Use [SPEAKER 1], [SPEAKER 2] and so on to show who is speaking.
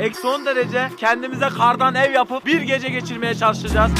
[SPEAKER 1] Eksi 10 derece kendimize kardan ev yapıp bir gece geçirmeye çalışacağız.